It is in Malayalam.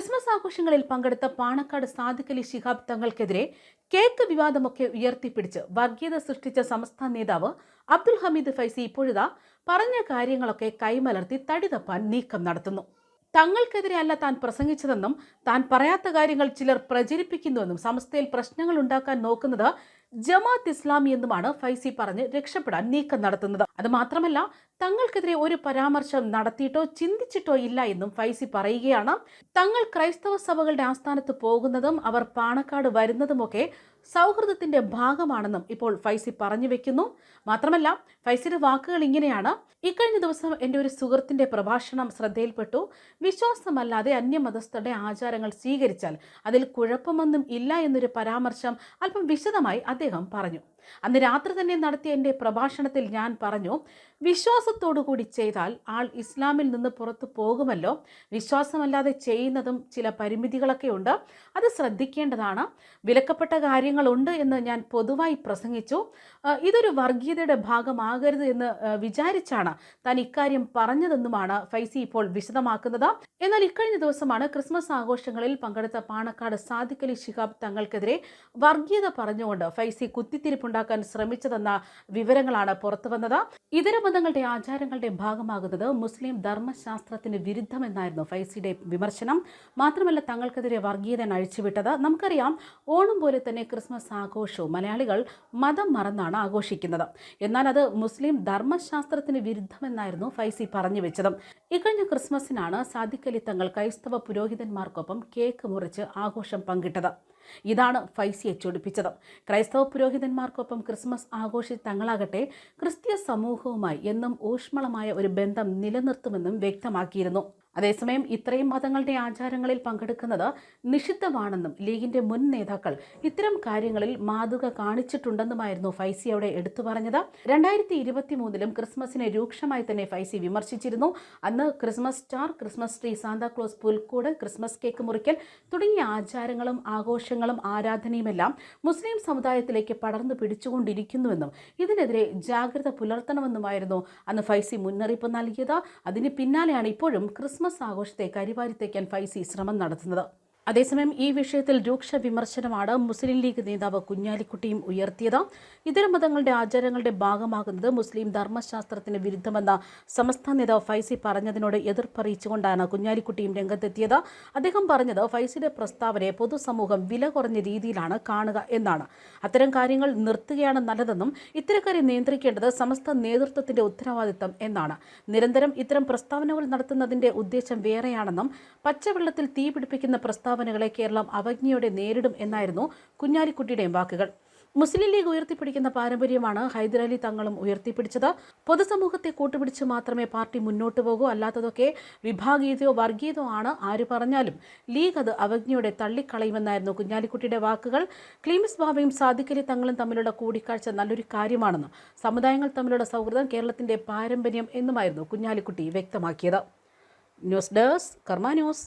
ക്രിസ്മസ് ആഘോഷങ്ങളിൽ പങ്കെടുത്ത പാണക്കാട് സാദിഖലി ശിഹാബ് തങ്ങൾക്കെതിരെ കേക്ക് വിവാദമൊക്കെ ഉയർത്തിപ്പിടിച്ച് വർഗീയത സൃഷ്ടിച്ച സംസ്ഥാന നേതാവ് അബ്ദുൽ ഹമീദ് ഫൈസി ഇപ്പോഴിതാ പറഞ്ഞ കാര്യങ്ങളൊക്കെ കൈമലർത്തി തടിതപ്പാൻ നീക്കം നടത്തുന്നു. തങ്ങൾക്കെതിരെ അല്ല താൻ പ്രസംഗിച്ചതെന്നും താൻ പറയാത്ത കാര്യങ്ങൾ ചിലർ പ്രചരിപ്പിക്കുന്നുവെന്നും സംസ്ഥയിൽ പ്രശ്നങ്ങൾ ഉണ്ടാക്കാൻ നോക്കുന്നത് ജമാഅത്ത് ഇസ്ലാമി എന്നുമാണ് ഫൈസി പറഞ്ഞ് രക്ഷപ്പെടാൻ നീക്കം നടത്തുന്നത്. അത് മാത്രമല്ല തങ്ങൾക്കെതിരെ ഒരു പരാമർശം നടത്തിയിട്ടോ ചിന്തിച്ചിട്ടോ ഇല്ല എന്നും ഫൈസി പറയുകയാണ്. തങ്ങൾ ക്രൈസ്തവ സഭകളുടെ ആസ്ഥാനത്ത് പോകുന്നതും അവർ പാണക്കാട് വരുന്നതുമൊക്കെ സൗഹൃദത്തിന്റെ ഭാഗമാണെന്നും ഇപ്പോൾ ഫൈസി പറഞ്ഞു വെക്കുന്നു. മാത്രമല്ല ഫൈസിയുടെ വാക്കുകൾ ഇങ്ങനെയാണ്. ഇക്കഴിഞ്ഞ ദിവസം എന്റെ ഒരു സുഹൃത്തിന്റെ പ്രഭാഷണം ശ്രദ്ധയിൽപ്പെട്ടു. വിശ്വാസമല്ലാതെ അന്യമതസ്ഥരുടെ ആചാരങ്ങൾ സ്വീകരിച്ചാൽ അതിൽ കുഴപ്പമൊന്നും ഇല്ല എന്നൊരു പരാമർശം അല്പം വിശദമായി അദ്ദേഹം പറഞ്ഞു. അന്ന് രാത്രി തന്നെ നടത്തിയ എന്റെ പ്രഭാഷണത്തിൽ ഞാൻ പറഞ്ഞു വിശ്വാസത്തോടു കൂടി ചെയ്താൽ ആൾ ഇസ്ലാമിൽ നിന്ന് പുറത്തു പോകുമല്ലോ. വിശ്വാസമല്ലാതെ ചെയ്യുന്നതും ചില പരിമിതികളൊക്കെ ഉണ്ട്. അത് ശ്രദ്ധിക്കേണ്ടതാണ്. വിലക്കപ്പെട്ട കാര്യങ്ങളുണ്ട് എന്ന് ഞാൻ പൊതുവായി പ്രസംഗിച്ചു. ഇതൊരു വർഗീയതയുടെ ഭാഗമാകരുത് എന്ന് വിചാരിച്ചാണ് താൻ ഇക്കാര്യം പറഞ്ഞതെന്നുമാണ് ഫൈസി ഇപ്പോൾ വിശദമാക്കുന്നത്. എന്നാൽ ഇക്കഴിഞ്ഞ ദിവസമാണ് ക്രിസ്മസ് ആഘോഷങ്ങളിൽ പങ്കെടുത്ത പാണക്കാട് സാദിഖലി ശിഹാബ് തങ്ങൾക്കെതിരെ വർഗീയത പറഞ്ഞുകൊണ്ട് ഫൈസി കുത്തിത്തിരിപ്പുണ്ടാക്കാൻ ശ്രമിച്ചതെന്ന വിവരങ്ങളാണ് പുറത്തുവന്നത്. ഇതര മതങ്ങളുടെ ആചാരങ്ങളുടെ ഭാഗമാകുന്നത് മുസ്ലിം ധർമ്മശാസ്ത്രത്തിന് വിരുദ്ധമെന്നായിരുന്നു ഫൈസിയുടെ വിമർശനം. മാത്രമല്ല തങ്ങൾക്കെതിരെ വർഗീയത അഴിച്ചുവിട്ടത്. നമുക്കറിയാം ഓണം പോലെ തന്നെ ക്രിസ്മസ് ആഘോഷവും മലയാളികൾ മതം മറന്നാണ് ആഘോഷിക്കുന്നത്. എന്നാൽ അത് മുസ്ലിം ധർമ്മശാസ്ത്രത്തിന് വിരുദ്ധമെന്നായിരുന്നു ഫൈസി പറഞ്ഞു വെച്ചത്. ഇക്കഴിഞ്ഞ ക്രിസ്മസിനാണ് സാദിഖലി തങ്ങൾ ക്രൈസ്തവ പുരോഹിതന്മാർക്കൊപ്പം കേക്ക് മുറിച്ച് ആഘോഷം പങ്കിട്ടത്. ഇതാണ് ഫൈസിയെ ചൊടിപ്പിച്ചത് ക്രൈസ്തവ പുരോഹിതന്മാർക്കൊപ്പം ക്രിസ്മസ് ആഘോഷിച്ച തങ്ങളാകട്ടെ ക്രിസ്തീയ സമൂഹവുമായി എന്നും ഊഷ്മളമായ ഒരു ബന്ധം നിലനിർത്തുമെന്നും വ്യക്തമാക്കിയിരുന്നു. അതേസമയം ഇത്രയും മതങ്ങളുടെ ആചാരങ്ങളിൽ പങ്കെടുക്കുന്നത് നിഷിദ്ധമാണെന്നും ലീഗിന്റെ മുൻ നേതാക്കൾ ഇത്തരം കാര്യങ്ങളിൽ മാതൃക കാണിച്ചിട്ടുണ്ടെന്നുമായിരുന്നു ഫൈസി അവിടെ എടുത്തു പറഞ്ഞത്. രണ്ടായിരത്തി ഇരുപത്തി മൂന്നിലും ക്രിസ്മസിനെ രൂക്ഷമായി തന്നെ ഫൈസി വിമർശിച്ചിരുന്നു. അന്ന് Christmas star Christmas tree Santa Claus പുൽക്കൂട് ക്രിസ്മസ് കേക്ക് മുറിക്കൽ തുടങ്ങിയ ആചാരങ്ങളും ആഘോഷങ്ങളും ആരാധനയുമെല്ലാം മുസ്ലിം സമുദായത്തിലേക്ക് പടർന്നു പിടിച്ചുകൊണ്ടിരിക്കുന്നുവെന്നും ഇതിനെതിരെ ജാഗ്രത പുലർത്തണമെന്നുമായിരുന്നു അന്ന് ഫൈസി മുന്നറിയിപ്പ് നൽകിയത്. അതിന് പിന്നാലെയാണ് ഇപ്പോഴും ക്രിസ്മസ് ആഘോഷത്തെ കരിവാരിത്തേക്കാൻ ഫൈസി ശ്രമം നടത്തുന്നത്. അതേസമയം ഈ വിഷയത്തിൽ രൂക്ഷ വിമർശനമാണ് മുസ്ലിം ലീഗ് നേതാവ് കുഞ്ഞാലിക്കുട്ടിയും ഉയർത്തിയത്. ഇതര മതങ്ങളുടെ ആചാരങ്ങളുടെ ഭാഗമാകുന്നത് മുസ്ലിം ധർമ്മശാസ്ത്രത്തിന് വിരുദ്ധമെന്ന സമസ്ത നേതാവ് ഫൈസി പറഞ്ഞതിനോട് എതിർപ്പറിയിച്ചുകൊണ്ടാണ് കുഞ്ഞാലിക്കുട്ടിയും രംഗത്തെത്തിയത്. അദ്ദേഹം പറഞ്ഞത് ഫൈസിയുടെ പ്രസ്താവനയെ പൊതുസമൂഹം വില കുറഞ്ഞ രീതിയിലാണ് കാണുക എന്നാണ്. അത്തരം കാര്യങ്ങൾ നിർത്തുകയാണ് നല്ലതെന്നും ഇത്തരക്കാരെ നിയന്ത്രിക്കേണ്ടത് സമസ്ത നേതൃത്വത്തിന്റെ ഉത്തരവാദിത്തം എന്നാണ്. നിരന്തരം ഇത്തരം പ്രസ്താവനകൾ നടത്തുന്നതിന്റെ ഉദ്ദേശം വേറെയാണെന്നും പച്ചവെള്ളത്തിൽ തീ പിടിപ്പിക്കുന്ന പ്രസ്താവനകളെ കേരളം അവജ്ഞയോടെ നേരിടും എന്നായിരുന്നു കുഞ്ഞാലിക്കുട്ടിയുടെയും വാക്കുകൾ. മുസ്ലിം ലീഗ് ഉയർത്തിപ്പിടിക്കുന്ന പാരമ്പര്യമാണ് ഹൈദരാലി തങ്ങളും ഉയർത്തിപ്പിടിച്ചത്. പൊതുസമൂഹത്തെ കൂട്ടുപിടിച്ച് മാത്രമേ പാർട്ടി മുന്നോട്ട് പോകൂ അല്ലാത്തതൊക്കെ വിഭാഗീയതയോ വർഗീയതയോ ആണ് ആര് പറഞ്ഞാലും. ലീഗ് അത് അവജ്ഞയോടെ തള്ളിക്കളയുമെന്നായിരുന്നു കുഞ്ഞാലിക്കുട്ടിയുടെ വാക്കുകൾ. ക്ലീമിസ് ബാബയും സാദിഖലി തങ്ങളും തമ്മിലുള്ള കൂടിക്കാഴ്ച നല്ലൊരു കാര്യമാണെന്നും സമുദായങ്ങൾ തമ്മിലുള്ള സൗഹൃദം കേരളത്തിന്റെ പാരമ്പര്യം എന്നുമായിരുന്നു കുഞ്ഞാലിക്കുട്ടി വ്യക്തമാക്കിയത്. News desk Karma news.